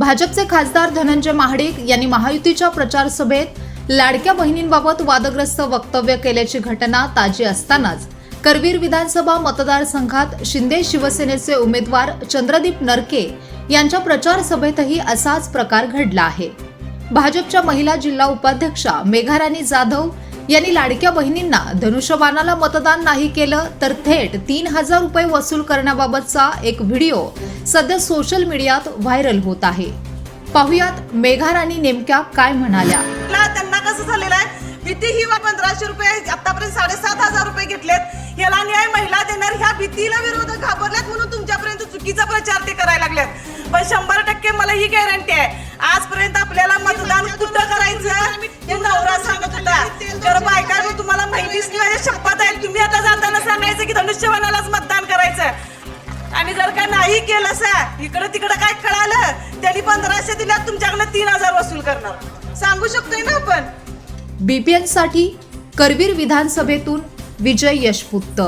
भाजपचे खासदार धनंजय महाडिक यांनी महायुतीच्या प्रचार सभेत लाडक्या बहिणींबाबत वादग्रस्त वक्तव्य केल्याची घटना ताजी असतानाच करवीर विधानसभा मतदारसंघात शिंदे शिवसेनेचे उमेदवार चंद्रदीप नरके यांच्या प्रचार सभेतही असाच प्रकार घडला आहे. भाजपच्या महिला जिल्हा उपाध्यक्षा मेघाराणी जाधव यांनी लाडक्या बहिणींना धनुष्यबाणाला मतदान नाही केलं तर थेट तीन हजार रुपये वसूल करण्याबाबतचा एक व्हिडिओ सध्या सोशल मीडियात व्हायरल होत आहे. पाहुयात मेघाराणी नेमक्या काय म्हणाल्या. त्यांना कसं झालेलं आहे? भीती ही पंधराशे रुपये आतापर्यंत साडेसात हजार रुपये घेतलेत. याला न्याय महिला देणार ह्या भीतीला विरोध घाबरल्यात म्हणून तुमच्यापर्यंत चुकीचा प्रचार ते करायला लागलेत. पण शंभर टक्के मला ही गॅरंटी आहे. आजपर्यंत आपल्याला मतदान कुठं करायचं? तुम्हाला माझ्या शपथ आहे. तुम्ही आता जाताना सांगायचं की धनुष्यवनालाच मतदान करायचं. आणि जर का नाही केलं सा इकडं तिकडं काय कळालं त्यांनी पंधराशे दिल्यात तुमच्याकडनं तीन हजार वसूल करणार. सांगू शकतोय ना आपण? बीपीएनसाठी करवीर विधानसभेतून विजय यशपुत्त.